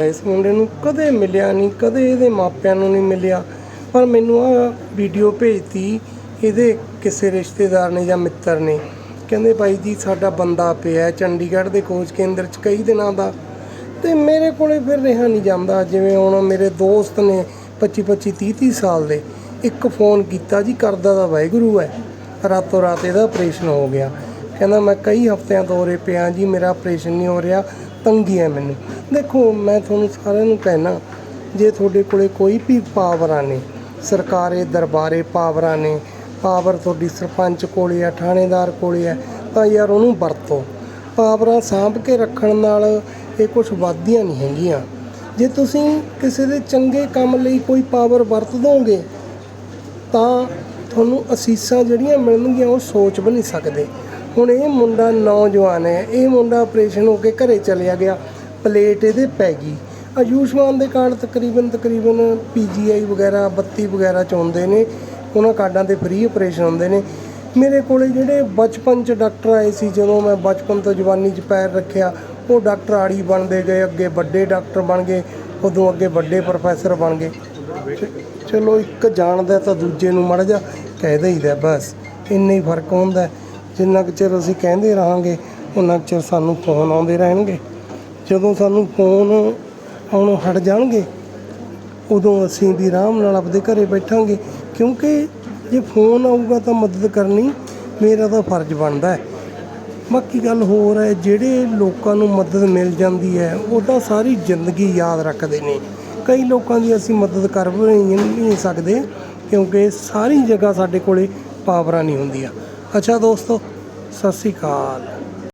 ਇਸ ਮੁੰਡੇ ਨੂੰ ਕਦੇ ਮਿਲਿਆ ਨਹੀਂ, ਕਦੇ ਇਹਦੇ ਮਾਪਿਆਂ ਨੂੰ ਨਹੀਂ ਮਿਲਿਆ। ਪਰ ਮੈਨੂੰ ਆ ਵੀਡੀਓ ਭੇਜਤੀ, ਇਹਦੇ ਕਿਸੇ ਰਿਸ਼ਤੇਦਾਰ ਨੇ ਜਾਂ ਮਿੱਤਰ ਨੇ। ਕਹਿੰਦੇ ਬਾਈ ਜੀ, ਸਾਡਾ ਬੰਦਾ ਪਿਆ ਚੰਡੀਗੜ੍ਹ ਦੇ ਖੋਜ ਕੇਂਦਰ 'ਚ ਕਈ ਦਿਨਾਂ ਦਾ। ਤੇ ਮੇਰੇ ਕੋਲੇ ਫਿਰ ਰਿਹਾ ਨਹੀਂ ਜਾਂਦਾ। ਜਿਵੇਂ ਹੁਣ ਮੇਰੇ ਦੋਸਤ ਨੇ 25 25 30 30 ਸਾਲ ਦੇ, ਇੱਕ ਫੋਨ ਕੀਤਾ ਜੀ, ਕਰਦਾ ਦਾ ਵਾਹਿਗੁਰੂ ਹੈ। ਰਾਤੋਂ ਰਾਤ ਇਹਦਾ ਆਪਰੇਸ਼ਨ ਹੋ ਗਿਆ। ਕਹਿੰਦਾ, ਮੈਂ ਕਈ ਹਫ਼ਤਿਆਂ ਤੋਂ ਉਰੇ ਪਿਆ ਜੀ, ਮੇਰਾ ਆਪਰੇਸ਼ਨ ਨਹੀਂ ਹੋ ਰਿਹਾ। ਤੰਗੀ ਹੈ ਮੈਨੂੰ। ਦੇਖੋ, ਮੈਂ ਤੁਹਾਨੂੰ ਸਾਰਿਆਂ ਨੂੰ ਕਹਿਣਾ, ਜੇ ਤੁਹਾਡੇ ਕੋਲੇ ਕੋਈ ਵੀ ਪਾਵਰਾਂ ਨੇ, ਸਰਕਾਰੇ, ਦਰਬਾਰੇ ਪਾਵਰਾਂ ਨੇ, ਪਾਵਰ ਤੁਹਾਡੀ ਸਰਪੰਚ ਕੋਲੇ ਆ, ਥਾਣੇਦਾਰ ਕੋਲੇ ਆ, ਤਾਂ ਯਾਰ ਉਹਨੂੰ ਵਰਤੋ। ਪਾਵਰਾਂ ਸਾਂਭ ਕੇ ਰੱਖਣ ਨਾਲ ਇਹ ਕੁਝ ਵੱਧਦੀਆਂ ਨਹੀਂ ਹੈਗੀਆਂ। ਜੇ ਤੁਸੀਂ ਕਿਸੇ ਦੇ ਚੰਗੇ ਕੰਮ ਲਈ ਕੋਈ ਪਾਵਰ ਵਰਤ ਦੋਗੇ, ਤਾਂ ਤੁਹਾਨੂੰ ਅਸੀਸਾਂ ਜਿਹੜੀਆਂ ਮਿਲਣਗੀਆਂ, ਉਹ ਸੋਚ ਵੀ ਨਹੀਂ ਸਕਦੇ। ਹੁਣ ਇਹ ਮੁੰਡਾ ਨੌਜਵਾਨ ਹੈ, ਇਹ ਮੁੰਡਾ ਆਪਰੇਸ਼ਨ ਹੋ ਕੇ ਘਰੇ ਚਲਿਆ ਗਿਆ ਪਲੇਟ ਇਹਦੇ ਪੈ ਗਈ। ਆਯੁਸ਼ਮਾਨ ਦੇ ਕਾਰਡ ਤਕਰੀਬਨ ਤਕਰੀਬਨ ਪੀਜੀਆਈ ਵਗੈਰਾ 32 ਵਗੈਰਾ ਚ ਹੁੰਦੇ ਨੇ, ਉਹਨਾਂ ਕਾਰਡਾਂ ਤੇ ਫ੍ਰੀ ਆਪਰੇਸ਼ਨ ਹੁੰਦੇ ਨੇ। ਮੇਰੇ ਕੋਲੇ ਜਿਹੜੇ ਬਚਪਨ ਚ ਡਾਕਟਰ ਆਏ ਸੀ, ਜਦੋਂ ਮੈਂ ਬਚਪਨ ਤੋਂ ਜਵਾਨੀ ਚ ਪੈਰ ਰੱਖਿਆ, ਉਹ ਡਾਕਟਰ ਆੜੀ ਬਣਦੇ ਗਏ, ਅੱਗੇ ਵੱਡੇ ਡਾਕਟਰ ਬਣ ਗਏ, ਉਦੋਂ ਅੱਗੇ ਵੱਡੇ ਪ੍ਰੋਫੈਸਰ ਬਣ ਗਏ। ਚਲੋ ਇੱਕ ਜਾਣਦਾ ਤਾਂ ਦੂਜੇ ਨੂੰ ਮੜ ਜਾ ਕਹਿ ਦਈਦਾ, ਬਸ, ਇੰਨਾ ਹੀ ਫ਼ਰਕ ਹੁੰਦਾ। ਜਿੰਨਾ ਕੁ ਚਿਰ ਅਸੀਂ ਕਹਿੰਦੇ ਰਹਾਂਗੇ ਉਹਨਾਂ ਕੁ ਚਿਰ ਸਾਨੂੰ ਫੋਨ ਆਉਂਦੇ ਰਹਿਣਗੇ। ਜਦੋਂ ਸਾਨੂੰ ਫੋਨ ਆਉਣੋਂ ਹਟ ਜਾਣਗੇ, ਉਦੋਂ ਅਸੀਂ ਵੀ ਆਰਾਮ ਨਾਲ ਆਪਦੇ ਘਰੇ ਬੈਠਾਂਗੇ। ਕਿਉਂਕਿ ਜੇ ਫੋਨ ਆਊਗਾ ਤਾਂ ਮਦਦ ਕਰਨੀ ਮੇਰਾ ਤਾਂ ਫਰਜ਼ ਬਣਦਾ ਹੈ। ਬਾਕੀ ਗੱਲ ਹੋਰ ਹੈ, ਜਿਹੜੇ ਲੋਕਾਂ ਨੂੰ ਮਦਦ ਮਿਲ ਜਾਂਦੀ ਹੈ, ਉਹ ਤਾਂ ਸਾਰੀ ਜ਼ਿੰਦਗੀ ਯਾਦ ਰੱਖਦੇ ਨੇ। ਕਈ ਲੋਕਾਂ ਦੀ ਅਸੀਂ ਮਦਦ ਕਰ ਵੀ ਨਹੀਂ ਨਹੀਂ ਸਕਦੇ, ਕਿਉਂਕਿ ਸਾਰੀ ਜਗ੍ਹਾ ਸਾਡੇ ਕੋਲੇ ਪਾਵਰਾਂ ਨਹੀਂ ਹੁੰਦੀਆਂ। ਅੱਛਾ ਦੋਸਤੋ ਸਤਿ ਸ੍ਰੀ ਅਕਾਲ।